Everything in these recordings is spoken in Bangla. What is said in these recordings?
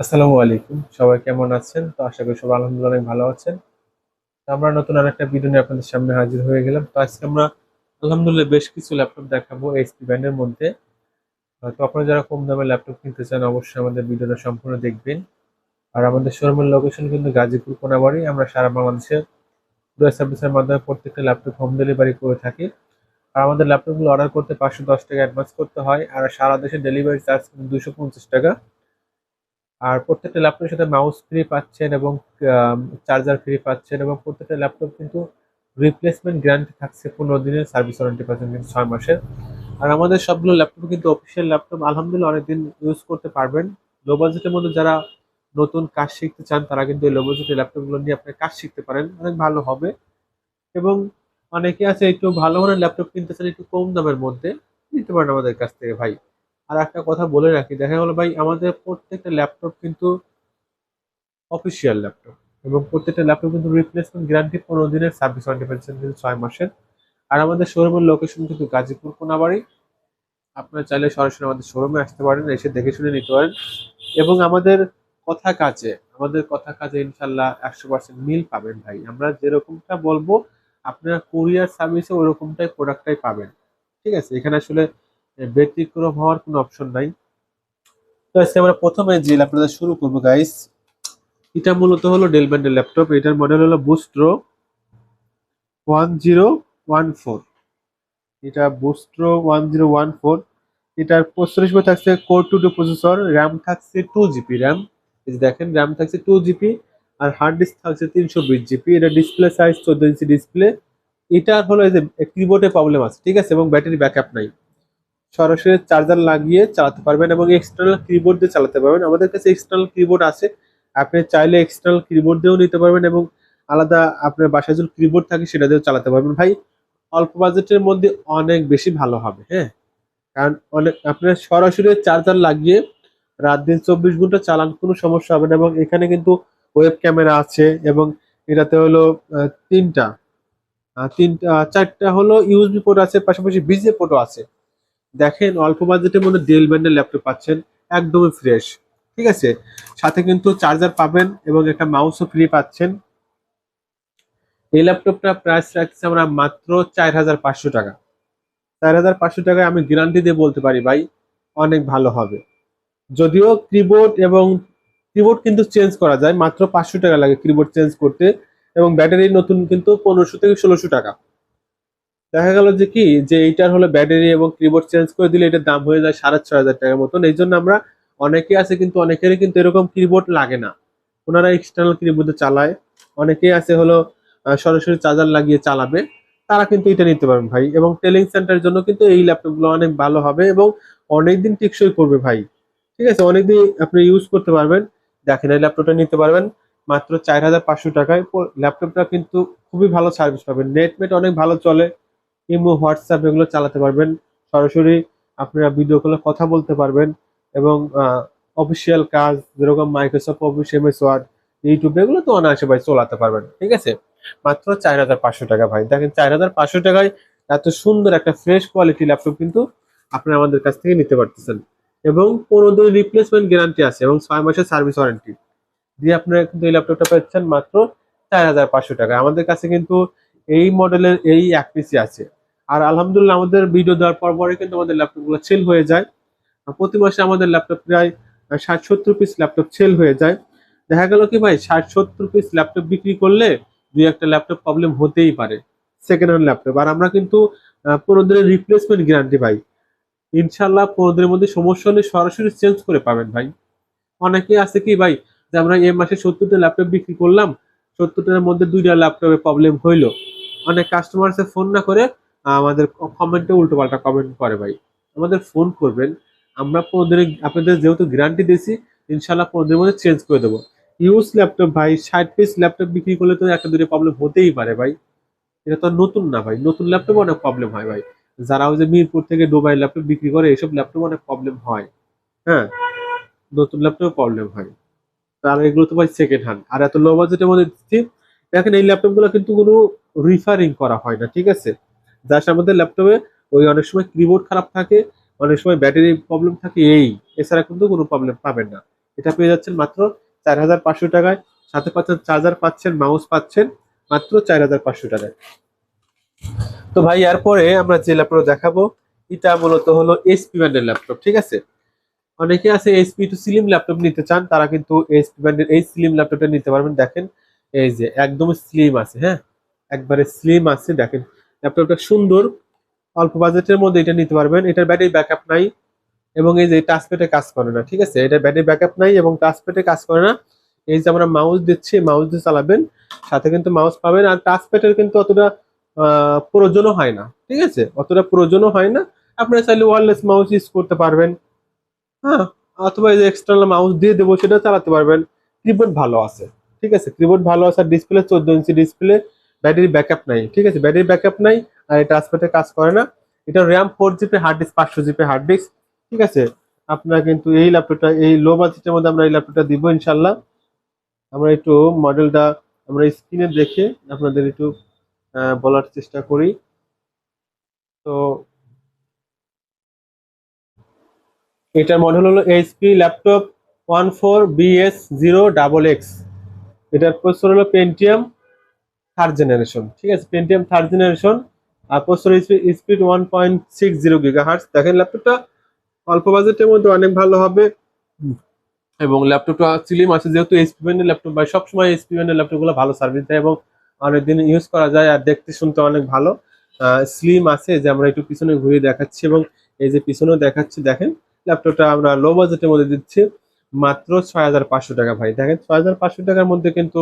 আসসালামু আলাইকুম। সবাই কেমন আছেন? তো আশা করি সবাই আলহামদুলিল্লাহ অনেক ভালো আছেন। তো আমরা নতুন আরেকটা ভিডিও নিয়ে আপনাদের সামনে হাজির হয়ে গেলাম। তো আজকে আমরা আলহামদুলিল্লাহ বেশ কিছু ল্যাপটপ দেখাবো এইচপি ব্র্যান্ডের মধ্যে। তো আপনারা যারা কম দামে ল্যাপটপ কিনতে চান, অবশ্যই আমাদের ভিডিওটা সম্পূর্ণ দেখবেন। আর আমাদের শোরুমের লোকেশন কিন্তু গাজীপুর, কোনাবাড়ি। আমরা সারা বাংলাদেশে কুরিয়ার সার্ভিসের মাধ্যমে প্রত্যেকটা ল্যাপটপ হোম ডেলিভারি করে থাকি। আর আমাদের ল্যাপটপগুলো অর্ডার করতে পাঁচশো দশ টাকা অ্যাডভান্স করতে হয়। আর সারা দেশে ডেলিভারি চার্জ কিন্তু দুশো পঞ্চাশ টাকা। আর প্রত্যেকটা ল্যাপটপের সাথে মাউস ফ্রি পাচ্ছেন এবং চার্জার ফ্রি পাচ্ছেন এবং প্রত্যেকটা ল্যাপটপ কিন্তু রিপ্লেসমেন্ট গ্যারান্টি থাকছে পনেরো দিনের সার্ভিস ওয়ারেন্টি পাচ্ছেন কিন্তু ছয় মাসের। আর আমাদের সবগুলো ল্যাপটপ কিন্তু অফিসিয়াল ল্যাপটপ আলহামদুলিল্লাহ অনেকদিন ইউজ করতে পারবেন। লো বাজেটের মধ্যে যারা নতুন কাজ শিখতে চান, তারা কিন্তু এই লো বাজেটের ল্যাপটপগুলো নিয়ে আপনি কাজ শিখতে পারেন। অনেক ভালো হবে। এবং অনেকে আছে একটু ভালো মানের ল্যাপটপ কিনতে চান, একটু কম দামের মধ্যে, নিতে পারেন আমাদের কাছ থেকে ভাই। আর একটা কথা বলে রাখি, দেখা গেলো ভাই, আমাদের প্রত্যেকটা ল্যাপটপ কিন্তু অফিসিয়াল ল্যাপটপ এবং প্রত্যেকটা ল্যাপটপ কিন্তু রিপ্লেসমেন্ট গ্যারান্টি পনেরো দিনের সার্ভিস ওয়ারেন্টি পাচ্ছেন কিন্তু ছয় মাসের। আর আমাদের শোরুমের লোকেশন কিন্তু গাজীপুর কোনাবাড়ি। আপনারা চাইলে সরাসরি আমাদের শোরুমে আসতে পারেন, এসে দেখে শুনে নিতে পারেন। এবং আমাদের কথা কাজে, আমাদের কথা কাজে ইনশাল্লাহ একশো পার্সেন্ট মিল পাবেন ভাই। আমরা যেরকমটা বলব, আপনারা কুরিয়ার সার্ভিসে ওরকমটাই প্রোডাক্টটাই পাবেন। ঠিক আছে? এখানে আসলে ব্যতিক্রম হওয়ার কোনো অপশন নাই। তো আজকে আমরা প্রথমে যে ল্যাপটপটা শুরু করব গাইস এটা মূলত হলো ডেল ব্যান্ডের ল্যাপটপ এটার মডেল হলো Vostro one zero one four এটা Vostro one zero one four এটার প্রসেসর থাকছে core two duo processor RAM থাকছে টু জিবি র্যাম দেখেন র্যাম থাকছে টু জিবি আর হার্ড ডিস্ক থাকছে তিনশো বিশ জিবি এটা ডিসপ্লে সাইজ চোদ্দ ইঞ্চি ডিসপ্লে এটার হলো এই যে কিবোর্ডে প্রবলেম আছে, ঠিক আছে? এবং ব্যাটারি ব্যাকআপ নাই। সরাসরি চার্জার লাগিয়ে চালাতে পারবেন এবং এক্সটার্নাল কিবোর্ড দিয়ে চালাতে পারবেন। আমাদের কাছে এক্সটার্নাল কিবোর্ড আছে। আপনি চাইলে এক্সটার্নাল কিবোর্ড দিয়েও নিতে পারবেন এবং আলাদা আপনার বাসায় যদি কিবোর্ড থাকে সেটা দিয়েও চালাতে পারবেন। ভাই, অল্প বাজেটের মধ্যে অনেক বেশি ভালো হবে হ্যাঁ? কারণ অনেক, আপনার সরাসরি চার্জার লাগিয়ে রাত দিন চব্বিশ ঘণ্টা চালান কোনো সমস্যা হবে না এবং এখানে কিন্তু ওয়েব ক্যামেরা আছে এবং এটাতে হলো তিনটা তিনটা, চারটা হলো ইউএসবি পোর্ট আছে, পাশাপাশি বিজে পোর্টও আছে। দেখেন অল্প বাজেটের মধ্যে ডেল ব্যান্ডের ল্যাপটপ পাচ্ছেন, একদমই ফ্রেশ ঠিক আছে? সাথে কিন্তু চার্জার পাবেন এবং একটা মাউসও ফ্রি পাচ্ছেন। এই ল্যাপটপটা প্রাইস রাখছি আমরা মাত্র চার হাজার পাঁচশো টাকা। চার হাজার পাঁচশো টাকায় আমি গ্যারান্টি দিয়ে বলতে পারি ভাই, অনেক ভালো হবে। যদিও কিবোর্ড এবং কিবোর্ড কিন্তু চেঞ্জ করা যায়, মাত্র পাঁচশো টাকা লাগে কিবোর্ড চেঞ্জ করতে এবং ব্যাটারি নতুন কিন্তু পনেরোশো থেকে ষোলোশো টাকা। দেখা গেল যে কি, যে এইটার হলো ব্যাটারি এবং কিবোর্ড চেঞ্জ করে দিলে এটার দাম হয়ে যায় সাড়ে ছয় হাজার টাকার মতন। এই জন্য আমরা অনেকে আছে কিন্তু অনেকেরই কিন্তু এরকম কিবোর্ড লাগে না। ওনারা এক্সটার্নাল কিবোর্ডে চালায়। অনেকেই আছে হলো সরাসরি চার্জার লাগিয়ে চালাবে। তারা কিন্তু এটা নিতে পারবেন ভাই। এবং টেলিং সেন্টারের জন্য কিন্তু এই ল্যাপটপগুলো অনেক ভালো হবে এবং অনেকদিন টেকসই করবে ভাই। ঠিক আছে? অনেকদিন আপনি ইউজ করতে পারবেন। দেখেন, এই ল্যাপটপটা নিতে পারবেন মাত্র চার হাজার পাঁচশো টাকায়। ল্যাপটপটা কিন্তু খুবই ভালো সার্ভিস পাবেন। নেটমেট অনেক ভালো চলে। ইমো, হোয়াটসঅ্যাপ এগুলো চালাতে পারবেন। সরাসরি আপনারা ভিডিও কলে কথা বলতে পারবেন এবং অফিসিয়াল কাজ যেরকম Microsoft office MS word YouTube এগুলো তো অনায়াসে ভাই চলাতে পারবেন, ঠিক আছে? মাত্র চার হাজার পাঁচশো টাকা ভাই। দেখেন চার হাজার পাঁচশো টাকায় এত সুন্দর একটা ফ্রেশ কোয়ালিটি ল্যাপটপ কিন্তু আপনারা আমাদের কাছ থেকে নিতে পারতেছেন। এবং পনেরো দিন রিপ্লেসমেন্ট গ্যারান্টি আছে এবং ছয় মাসের সার্ভিস ওয়ারেন্টি দিয়ে আপনারা কিন্তু এই ল্যাপটপটা পাচ্ছেন মাত্র চার হাজার পাঁচশো টাকা আমাদের কাছে কিন্তু এই মডেলের এই এক পিসি আছে। আর আলহামদুলিল্লাহ আমাদের ভিডিও দেওয়ার পর পরে কিন্তু আমাদের ল্যাপটপগুলো সেল হয়ে যায়। প্রতি মাসে আমাদের ল্যাপটপ প্রায় ষাট সত্তর পিস ল্যাপটপ সেল হয়ে যায়। দেখা গেল কি ভাই, ষাট সত্তর পিস ল্যাপটপ বিক্রি করলে দুই একটা ল্যাপটপ প্রবলেম হতেই পারে সেকেন্ড হ্যান্ড ল্যাপটপ আর আমরা কিন্তু পনেরো দিনের রিপ্লেসমেন্ট গ্যারান্টি ভাই। ইনশাল্লাহ পনেরো দিনের মধ্যে সমস্যা হলে সরাসরি চেঞ্জ করে পাবেন ভাই। অনেকেই আছে কি ভাই, যে আমরা এ মাসে সত্তরটা ল্যাপটপ বিক্রি করলাম, সত্তরটার মধ্যে দুইটা ল্যাপটপে প্রবলেম হইল। অনেক কাস্টমার ফোন না করে আমাদের কমেন্টে উল্টো পাল্টা কমেন্ট করে ভাই। আমাদের ফোন করবেন, আমরা পনেরো দিনে, আপনাদের যেহেতু গ্যারান্টি দিয়েছি, ইনশাল্লাহ পনেরো দিনের মধ্যে চেঞ্জ করে দেবো। ইউজ ল্যাপটপ ভাই, ষাট পিস ল্যাপটপ বিক্রি করলে তো একটা দুটো প্রবলেম হতেই পারে ভাই। এটা তো নতুন না ভাই, নতুন ল্যাপটপ অনেক প্রবলেম হয় ভাই। যারা ওই যে মিরপুর থেকে দুবাই ল্যাপটপ বিক্রি করে এইসব ল্যাপটপ অনেক প্রবলেম হয়। হ্যাঁ নতুন ল্যাপটপ প্রবলেম হয়। আর এগুলো তো ভাই সেকেন্ড হ্যান্ড আর এত লো বাজেটের মধ্যে দিচ্ছি, দেখেন এই ল্যাপটপগুলো কিন্তু কোনো রিফারিং করা হয় না, ঠিক আছে? যার আমাদের ল্যাপটপে, ওই অনেক সময় কিবোর্ড খারাপ থাকে, অনেক সময় ব্যাটারি প্রবলেম থাকে, এই। এছাড়া কিন্তু কোনো প্রবলেম পাবেন না। এটা পেয়ে যাচ্ছেন মাত্র চার হাজার পাঁচশো টাকায়, সাথে পাচ্ছেন চার্জার পাচ্ছেন মাউস পাচ্ছেন, মাত্র চার হাজার পাঁচশো টাকায়। তো ভাই, এরপরে আমরা যে ল্যাপটপ দেখাবো, এটা মূলত হলো এসপি ব্যান্ডের ল্যাপটপ, ঠিক আছে? অনেকে আছে এসপি টু স্লিম ল্যাপটপ নিতে চান, তারা কিন্তু এসপি ব্র্যান্ডের এই স্লিম ল্যাপটপটা নিতে পারবেন। দেখেন, এই যে একদম স্লিম আছে হ্যাঁ? একবারে স্লিম আছে, দেখেন। ল্যাপটপটা সুন্দর, অল্প বাজেটের মধ্যে এটা নিতে পারবেন। এটার ব্যাটারি ব্যাকআপ নাই এবং এই যে টাচপ্যাডে কাজ করে না, ঠিক আছে? এটা ব্যাটারি ব্যাকআপ নাই এবং টাচপ্যাডে কাজ করে না। এই যে আমরা মাউস দিচ্ছি মাউস দিয়ে চালাবেন, সাথে কিন্তু মাউস পাবেন। আর টাচপ্যাডের কিন্তু অতটা প্রয়োজনও হয় না, ঠিক আছে? অতটা প্রয়োজনও হয় না। আপনারা চাইলে ওয়ারলেস মাউস ইউজ করতে পারবেন। হ্যাঁ অথবা এই যে এক্সটার্নাল মাউস দিয়ে দেবো সেটা চালাতে পারবেন। কিবোর্ড ভালো আছে, ঠিক আছে? কিবোর্ড ভালো আছে, আর ডিসপ্লে চোদ্দ ইঞ্চি ডিসপ্লে ব্যাটারি ব্যাকআপ নাই, ঠিক আছে? ব্যাটারি ব্যাকআপ নাই, আর এটা টাচপ্যাডে কাজ করে না। এটা RAM four GB hard disk পাঁচশো জিবি হার্ড ডিস্ক ঠিক আছে? আপনারা কিন্তু এই ল্যাপটপটা এই লো বাজেটের মধ্যে আমরা এই ল্যাপটপটা দিব ইনশাল্লাহ আমরা একটু মডেলটা আমরা স্ক্রিনে দেখে আপনাদের একটু বলার চেষ্টা করি। তো এটার মডেল হলো HP laptop one four BS zero double X এটার প্রসেসর হলো পেন্টিয়াম থার্ড জেনারেশন ঠিক আছে? পেন্টিয়াম থার্ড জেনারেশন আর processor speed one point six zero giga hertz দেখেন ল্যাপটপটা অল্প বাজেটের মধ্যে অনেক ভালো হবে। এবং ল্যাপটপটা স্লিম আছে, যেহেতু এইচপি ব্র্যান্ডের ল্যাপটপ বা সবসময় এইচপি ব্র্যান্ডের ল্যাপটপগুলো ভালো সার্ভিস দেয় এবং অনেকদিন ইউজ করা যায় আর দেখতে শুনতে অনেক ভালো। স্লিম আছে, যে আমরা একটু পিছনে ঘুরিয়ে দেখাচ্ছি এবং এই যে পিছনেও দেখাচ্ছি, দেখেন ল্যাপটপটা আমরা লো বাজেটের মধ্যে দিচ্ছি। মাত্র ছয় হাজার পাঁচশো টাকা, ভাই। দেখেন, ছয় হাজার পাঁচশো টাকার মধ্যে কিন্তু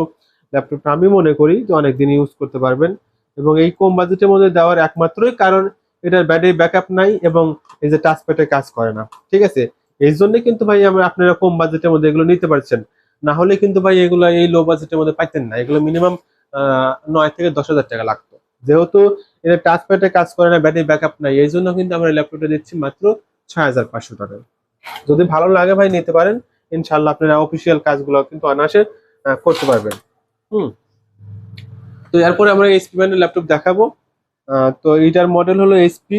ল্যাপটপটা আমি মনে করি যে অনেকদিন ইউজ করতে পারবেন। এবং এই কম বাজেটের মধ্যে দেওয়ার একমাত্রই কারণ এটার ব্যাটারি ব্যাকআপ নাই এবং এই যে টাচপ্যাডে কাজ করে না। ঠিক আছে? এই জন্য কিন্তু ভাই আমরা আপনারা কম বাজেটের মধ্যে এগুলো নিতে পারছেন। না হলে কিন্তু ভাই এগুলো এই লো বাজেটের মধ্যে পাইতেন না। এগুলো মিনিমাম নয় থেকে দশ হাজার টাকা লাগতো। যেহেতু এটা টাচপ্যাডে কাজ করে না ব্যাটারি ব্যাকআপ নাই এই জন্য কিন্তু আমরা ল্যাপটপটা দিচ্ছি মাত্র ছয় হাজার পাঁচশো টাকা। যদি ভালো লাগে ভাই নিতে পারেন। ইনশাল্লাহ আপনারা অফিসিয়াল কাজগুলো কিন্তু অনায়াসে করতে পারবেন। হুম। তো এরপরে আমরা এইচপি ব্র্যান্ডের ল্যাপটপ দেখাবো। তো এইটার মডেল হলো এইচপি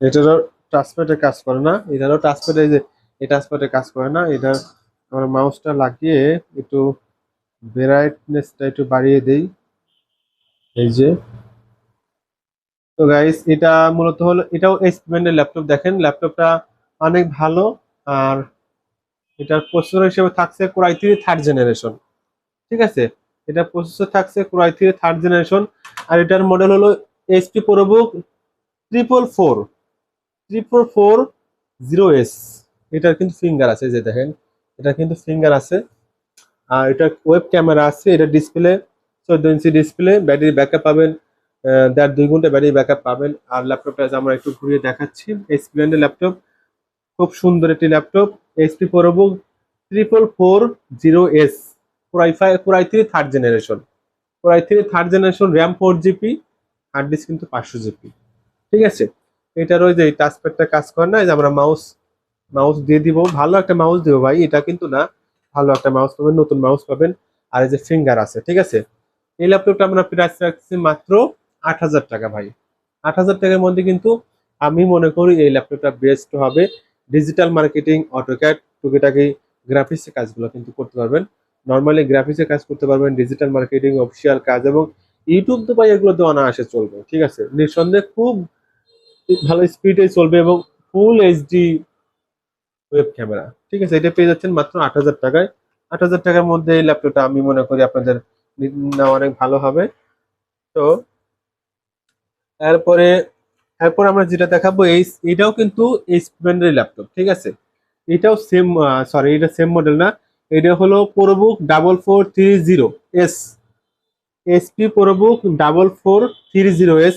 এটারও টাচপ্যাডে কাজ করে না। এটারও টাচপ্যাডে যে, এই টাচপ্যাডে কাজ করে না। এটার আমরা মাউসটা লাগিয়ে একটু ব্রাইটনেসটা একটু বাড়িয়ে দেই। এই যে। তো গাইস এটা মূলত হলো, এটাও এইচপি ব্র্যান্ডের ল্যাপটপ দেখেন। ল্যাপটপটা অনেক ভালো। আর এটার প্রসেসর হিসেবে থাকছে কোরাই থ্রি থার্ড জেনারেশন ঠিক আছে? এটা প্রসেসর থাকছে core i three third generation আর এটার মডেল হলো HP ProBook triple four triple four zero S এটার কিন্তু ফিঙ্গার আছে যে দেখেন এটা কিন্তু ফিঙ্গার আছে। আর এটা ওয়েব ক্যামেরা আছে, এটা ডিসপ্লে চোদ্দ ইঞ্চি ডিসপ্লে ব্যাটারি ব্যাকআপ পাবেন দেড় দুই ঘণ্টা ব্যাটারি ব্যাকআপ পাবেন। আর ল্যাপটপটা আমরা একটু ঘুরিয়ে দেখাচ্ছি এইচপি ব্র্যান্ডের ল্যাপটপ খুব সুন্দর একটি laptop HP ProBook triple four zero S core i five core i three third generation core i three third generation RAM four GB hard disk কিন্তু পাঁচশো জিবি ঠিক আছে? এটার ওই যে টাচপ্যাডটা কাজ করে না যে আমরা মাউস মাউস দিয়ে দিব। ভালো একটা মাউস দেবো ভাই, এটা কিন্তু না, ভালো একটা মাউস পাবেন, নতুন মাউস পাবেন। আর এই যে ফিঙ্গার আছে, ঠিক আছে? এই ল্যাপটপটা আমরা প্রাইস রাখছি মাত্র আট হাজার টাকা ভাই। আট হাজার টাকার মধ্যে কিন্তু আমি মনে করি এই ল্যাপটপটা বেস্ট হবে। ডিজিটাল মার্কেটিং অটোক্যাট টুকিটাকি গ্রাফিক্সের কাজগুলো কিন্তু করতে পারবেন। নর্মালি গ্রাফিক্সের কাজ করতে পারবেন ডিজিটাল মার্কেটিং অফিসিয়াল কাজ এবং ইউটিউব তো ভাই এগুলো তো অনায়াসে চলবে, ঠিক আছে? নিঃসন্দেহে খুব ভালো স্পিডে চলবে এবং ফুল এইচডি ওয়েব ক্যামেরা ঠিক আছে? এটা পেয়ে যাচ্ছেন মাত্র আট হাজার টাকায়। আট হাজার টাকার মধ্যে এই ল্যাপটপটা আমি মনে করি আপনাদের নি- অনেক ভালো হবে। তো এরপরে এরপর আমরা যেটা দেখাবো, এই এটাও কিন্তু এইচ ব্র্যান্ডের ল্যাপটপ ঠিক আছে? এটাও সেম সরি এটা সেম মডেল না। এটা হলো ProBook double four three zero S SP ProBook double four three zero S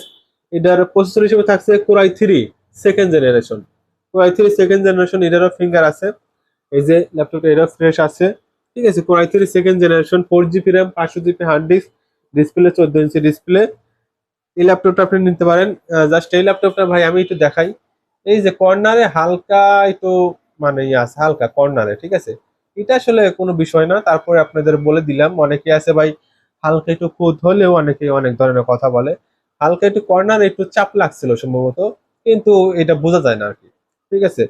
এটার প্রসেসর হিসেবে থাকছে core i three second generation core i three second generation এটারও ফিঙ্গার আছে। এই যে ল্যাপটপটা এটাও ফ্রেশ আছে। ঠিক আছে core i three second generation four GB RAM পাঁচশো জিবি হার্ড ডিস্ক ডিসপ্লে চোদ্দ ইঞ্চি ডিসপ্লে এই ল্যাপটপটা আপনি নিতে পারেন। জাস্ট এই ল্যাপটপটা ভাই আমি একটু দেখাই। এই যে কর্নারে হালকা একটু মানে ইয়ে আছে, হালকা কর্নারে, ঠিক আছে? এটা আসলে কোনো বিষয় না। তারপরে আপনাদের বলে দিলাম অনেকে আছে ভাই হালকা একটু খুদ হলেও অনেকে অনেক ধরনের কথা বলে। হালকা একটু কর্নারে একটু চাপ লাগছিল সম্ভবত, কিন্তু এটা বোঝা যায় না আর কি ঠিক আছে?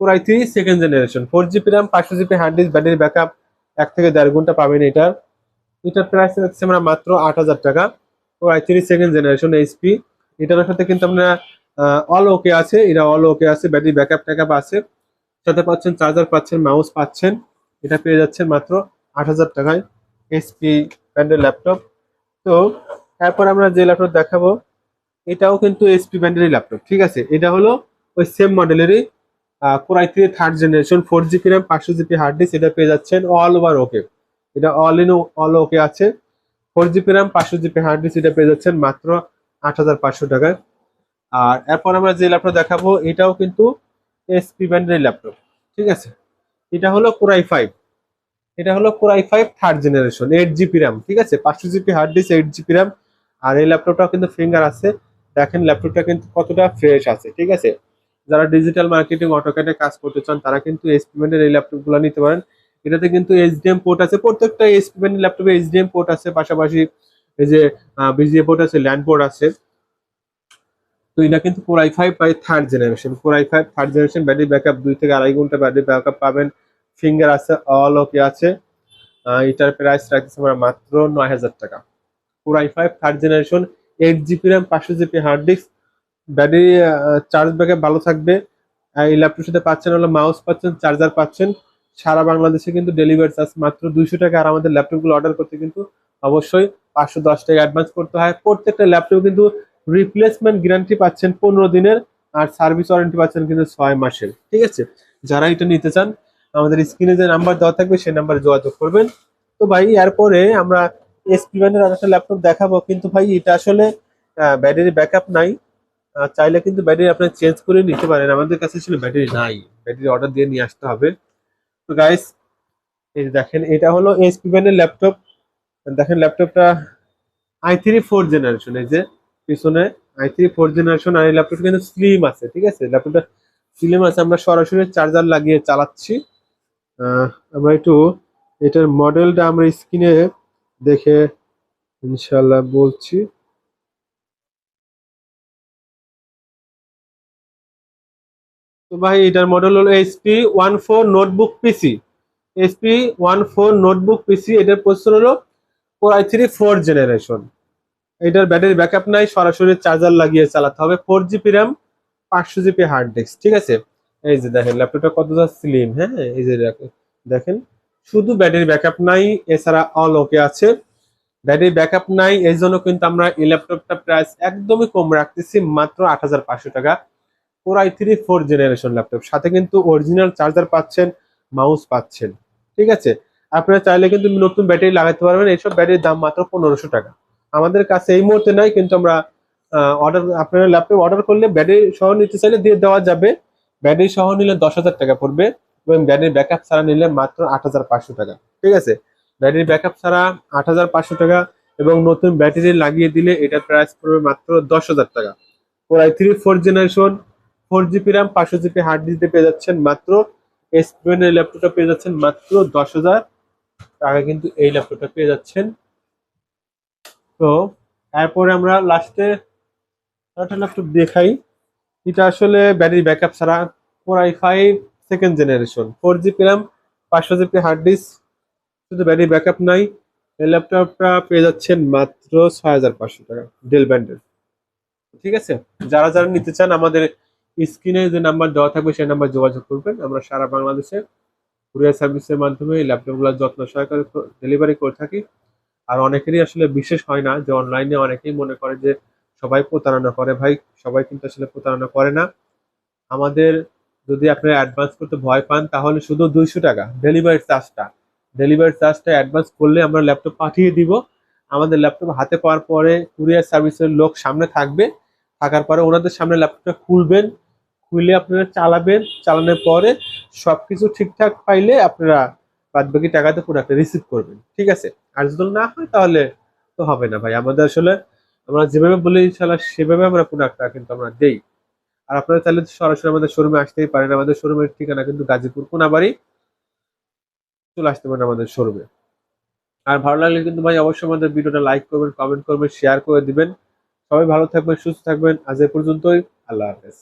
Core i three second generation four GB RAM পাঁচশো GB hard disk battery backup এক থেকে দেড় ঘণ্টা পাবেন এটার। এটার প্রাইস রাখছি আমরা মাত্র আট হাজার টাকা। Core i three second generation HP এটার সাথে কিন্তু আমরা অল ওকে আছে এটা অল ওকে আছে ব্যাটারি ব্যাকআপ ট্যাকআপ আছে। সাথে পাচ্ছেন চার্জার পাচ্ছেন মাউস পাচ্ছেন, এটা পেয়ে যাচ্ছেন মাত্র আট হাজার টাকায় এইচপি ব্র্যান্ডের ল্যাপটপ তো তারপর আমরা যে ল্যাপটপ দেখাবো, এটাও কিন্তু এইচপি ব্র্যান্ডেরই ল্যাপটপ ঠিক আছে? এটা হলো ওই same মডেলেরই core i three third generation four GB RAM পাঁচশো জিবি হার্ড ডিস্ক এটা পেয়ে যাচ্ছেন অল ওভার ওকে এটা অল ইন অল ওকে আছে। ফোর জিবি র্যাম, পাঁচশো জিবি হার্ড ডিস্ক এটা পেয়ে যাচ্ছেন মাত্র আট হাজার পাঁচশো টাকায় আর এরপর আমরা যে ল্যাপটপ দেখাবো, এটাও কিন্তু এসপি ব্র্যান্ডের ল্যাপটপ, ঠিক আছে? এটা হলো কোরাই ফাইভ এটা হলো core i five third generation eight GB RAM ঠিক আছে? পাঁচশো GB hard disk eight GB RAM আর এই ল্যাপটপটাও কিন্তু ফিঙ্গার আছে। দেখেন ল্যাপটপটা কিন্তু কতটা ফ্রেশ আছে, ঠিক আছে? যারা ডিজিটাল মার্কেটিং অটোক্যাডে কাজ করতে চান, তারা কিন্তু এসপি ব্র্যান্ডের এই ল্যাপটপগুলো নিতে পারেন। এটাতে কিন্তু এইচডিএম পোর্ট আছে। প্রত্যেকটা এসপি ল্যাপটপে এইচডিএম পোর্ট আছে, পাশাপাশি এই যে বিজিএ পোর্ট আছে ল্যান্ড পোর্ট আছে। তো এটা কিন্তু core I five by third generation core I five third generation battery backup দুই থেকে আড়াই ঘণ্টা ব্যাটারি ব্যাকআপ পাবেন। ফিঙ্গার আছে অল ওকে আছে। এটার প্রাইস রাখতেছে আমরা মাত্র নয় হাজার টাকা। Core I five third generation eight GB RAM পাঁচশো GB hard disk battery charge backup ভালো থাকবে। এই ল্যাপটপের সাথে পাচ্ছেন হলো মাউস পাচ্ছেন চার্জার পাচ্ছেন। সারা বাংলাদেশে কিন্তু ডেলিভারি চার্জ মাত্র দুইশো টাকা আর আমাদের ল্যাপটপগুলো অর্ডার করতে কিন্তু অবশ্যই পাঁচশো দশ টাকা অ্যাডভান্স করতে হয়। প্রত্যেকটা ল্যাপটপ কিন্তু রিপ্লেসমেন্ট গ্যারান্টি পাচ্ছেন পনেরো দিনের আর সার্ভিস ওয়ারেন্টি পাচ্ছেন কিন্তু ছয় মাসের। ঠিক আছে? যারা এটা নিতে চান, আমাদের স্ক্রিনে যে নাম্বার দেওয়া থাকবে, সেই নাম্বারে যোগাযোগ করবেন। তো ভাই, এরপরে আমরা এসপি আর একটা ল্যাপটপ দেখাবো। কিন্তু ভাই, এটা আসলে ব্যাটারি ব্যাকআপ নাই। চাইলে কিন্তু ব্যাটারি আপনি চেঞ্জ করে নিতে পারেন। আমাদের কাছে আসলে ব্যাটারি নাই। ব্যাটারি অর্ডার দিয়ে নিয়ে আসতে হবে। তো গাইস এই দেখেন, এটা হলো এসপি ব্যান্ডের ল্যাপটপ দেখেন ল্যাপটপটা আই থ্রি ফোর জেনারেশন এই যে পিছনে আই থ্রি ফোর জেনারেশন আর এই ল্যাপটপটা কিন্তু স্লিম আছে, ঠিক আছে? ল্যাপটপটা স্লিম আছে, আমরা সরাসরি চার্জার লাগিয়ে চালাচ্ছি। আমরা একটু এটার মডেলটা আমরা স্ক্রিনে দেখে ইনশাল্লাহ বলছি। তো ভাই এটার মডেল হলো HP one four notebook PC HP one four notebook PC এটার প্রসেসর হলো four I three four generation এটার ব্যাটারি ব্যাকআপ নাই, সরাসরি চার্জার লাগিয়ে চালাতে হবে। ফোর জিবি র্যাম পাঁচশো জিবি হার্ড ডিস্ক ঠিক আছে? এই যে দেখেন ল্যাপটপটা কতটা স্লিম হ্যাঁ? এই যে দেখেন- দেখেন, শুধু ব্যাটারি ব্যাকআপ নাই, এছাড়া অল ওকে আছে। ব্যাটারি ব্যাকআপ নাই, এই জন্য কিন্তু আমরা এই ল্যাপটপটা প্রাইস একদমই কম রাখতেছি, মাত্র আট হাজার পাঁচশো টাকা। Four I three four generation laptop সাথে কিন্তু অরিজিনাল চার্জার পাচ্ছেন মাউস পাচ্ছেন। ঠিক আছে? আপনারা চাইলে কিন্তু নতুন ব্যাটারি লাগাতে পারবেন। এইসব ব্যাটারির দাম মাত্র পনেরোশো টাকা। আমাদের কাছে এই মুহূর্তে নাই, কিন্তু আমরা অর্ডার আপনারা ল্যাপটপ অর্ডার করলে ব্যাটারি সহ নিতে চাইলে দিয়ে দেওয়া যাবে। ব্যাটারি সহ নিলে দশ হাজার টাকা পড়বে এবং ব্যাটারি ব্যাকআপ ছাড়া নিলে মাত্র আট হাজার পাঁচশো টাকা। ঠিক আছে? ব্যাটারি ব্যাকআপ ছাড়া আট হাজার পাঁচশো টাকা এবং নতুন ব্যাটারি লাগিয়ে দিলে এটার প্রাইস পড়বে মাত্র দশ হাজার টাকা। Four I three four generation four GB RAM, পাঁচশো জিবি হার্ড ডিস্ক পেয়ে যাচ্ছেন মাত্র এস এর ল্যাপটপটা পেয়ে যাচ্ছেন মাত্র দশ হাজার। টাকা কিন্তু এই ল্যাপটপটা পেয়ে যাচ্ছেন। তো, এরপরে আমরা লাস্টে একটা ল্যাপটপ দেখাই। এটা আসলে ব্যাটারি ব্যাকআপ ছাড়া four I five second generation four GB RAM, পাঁচশো জিবি হার্ড ডিস্ক শুধু ব্যাটারি ব্যাকআপ নাই। এই ল্যাপটপটা পেয়ে যাচ্ছেন মাত্র ছয় হাজার পাঁচশো টাকা ডেল ব্যান্ডের ঠিক আছে? যারা যারা নিতে চান আমাদের স্ক্রিনে যে নাম্বার দেওয়া থাকবে, সেই নাম্বার যোগাযোগ করবেন। আমরা সারা বাংলাদেশে কুরিয়ার সার্ভিসের মাধ্যমে এই ল্যাপটপগুলো যত্ন সহকারে ডেলিভারি করে থাকি। আর অনেকেরই আসলে বিশেষ হয় না যে অনলাইনে অনেকেই মনে করে যে সবাই প্রতারণা করে। ভাই, সবাই কিন্তু আসলে প্রতারণা করে না। আমাদের যদি আপনারা অ্যাডভান্স করতে ভয় পান, তাহলে শুধু দুইশো টাকা ডেলিভারি চার্জটা ডেলিভারি চার্জটা অ্যাডভান্স করলে আমরা ল্যাপটপ পাঠিয়ে দিব। আমাদের ল্যাপটপ হাতে পাওয়ার পরে কুরিয়ার সার্ভিসের লোক সামনে থাকবে। থাকার পরে ওনাদের সামনে ল্যাপটপটা খুলবেন। খুলে আপনারা চালাবেন, চালানোর পরে সবকিছু ঠিকঠাক পাইলে আপনারা বাদ বাকি টাকাতে প্রোডাক্টটা রিসিভ করবেন, ঠিক আছে? আর যদি না হয় তাহলে তো হবে না ভাই। আমাদের আসলে, আমরা যেভাবে বলি ইনশাল্লাহ সেভাবে আমরা প্রোডাক্টটা কিন্তু আমরা দেই। আর আপনারা চাইলে সরাসরি আমাদের শোরুমে আসতেই পারেন। আমাদের শোরুমের ঠিকানা কিন্তু গাজীপুর কোনাবাড়ি। চলে আসতে পারেন আমাদের শোরুমে আর ভালো লাগলে কিন্তু ভাই অবশ্যই আমাদের ভিডিওটা লাইক করবেন কমেন্ট করবেন শেয়ার করে দিবেন। সবাই ভালো থাকবেন, সুস্থ থাকবেন। আজ এ পর্যন্তই। আল্লাহ হাফেজ।